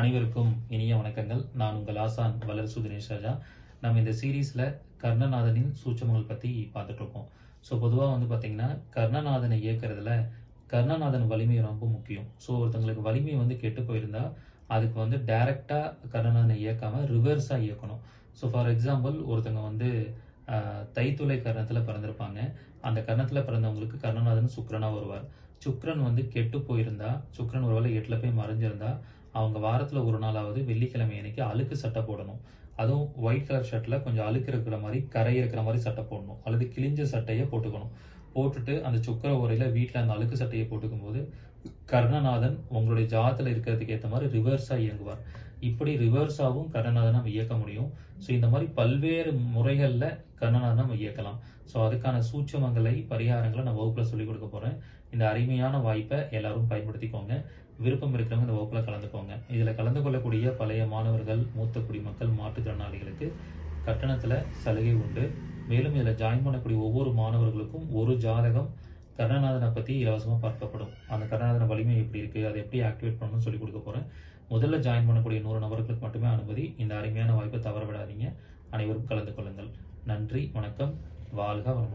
அனைவருக்கும் இனிய வணக்கங்கள். நான் உங்கள் ஆசான் வளர் சுதினேஷ் ராஜா. நம்ம இந்த சீரீஸ்ல கர்ணநாதனின் சூட்சமங்கள் பத்தி பார்த்துட்டு இருக்கோம் ஸோ பொதுவாக வந்து பார்த்தீங்கன்னா கர்ணநாதனை இயக்கிறதுல கர்ணநாதன் வலிமை ரொம்ப முக்கியம். ஸோ ஒருத்தங்களுக்கு வலிமை வந்து கெட்டு போயிருந்தா அதுக்கு வந்து டைரக்டா கர்ணநாதனை இயக்காம ரிவர்ஸா இயக்கணும். ஸோ ஃபார் எக்ஸாம்பிள் ஒருத்தங்க வந்து தைத்துளை கர்ணத்துல பிறந்திருப்பாங்க. அந்த கர்ணத்துல பிறந்தவங்களுக்கு கர்ணநாதன் சுக்கிரனா வருவார். சுக்கரன் வந்து கெட்டு போயிருந்தா சுக்கரன் ஒருவேளை எட்டுல போய் மறைஞ்சிருந்தா அவங்க வாரத்துல ஒரு நாளாவது வெள்ளிக்கிழமை அன்னைக்கு அழுக்கு சட்டை போடணும். அதுவும் ஒயிட் கலர் ஷர்ட்ல கொஞ்சம் அழுக்கு இருக்கிற மாதிரி கரை இருக்கிற மாதிரி சட்டை போடணும். அல்லது கிழிஞ்ச சட்டையை போட்டுக்கணும். போட்டுட்டு அந்த சுக்கர உரையில வீட்டில் அந்த அழுக்கு சட்டையை போட்டுக்கும் போது கர்ணநாதன் உங்களுடைய ஜாதத்துல இருக்கிறதுக்கு ஏத்த மாதிரி ரிவர்ஸா இயங்குவார். இப்படி ரிவர்ஸாகவும் கர்ணநாதன் நம்ம இயக்க முடியும். ஸோ இந்த மாதிரி பல்வேறு முறைகளில் கர்ணநாதன் நம்ம இயக்கலாம். ஸோ அதுக்கான சூட்சமங்களை பரிகாரங்களை நான் வகுப்பில் சொல்லிக் கொடுக்க போகிறேன் இந்த அருமையான வாய்ப்பை எல்லாரும் பயன்படுத்திக்கோங்க. விருப்பம் இருக்கிறவங்க இந்த வகுப்பில் கலந்துக்கோங்க. இதில் கலந்து கொள்ளக்கூடிய பழைய மாணவர்கள் மூத்த குடிமக்கள் மாற்றுத்திறனாளிகளுக்கு கட்டணத்தில் சலுகை உண்டு. மேலும் இதில் ஜாயின் பண்ணக்கூடிய ஒவ்வொரு மாணவர்களுக்கும் ஒரு ஜாதகம் கருணாநாதனை பற்றி இலவசமாக பார்க்கப்படும். அந்த கருணாநாதன வலிமை எப்படி இருக்குது அதை எப்படி ஆக்டிவேட் பண்ணணும்னு சொல்லி கொடுக்க போகிறேன் முதல்ல ஜாயின் பண்ணக்கூடிய நூறு நபர்களுக்கு மட்டுமே அனுமதி. இந்த அருமையான வாய்ப்பை தவற விடாதீங்க அனைவரும் கலந்து கொள்ளுங்கள். நன்றி வணக்கம். வாழ்க வளமுடன்.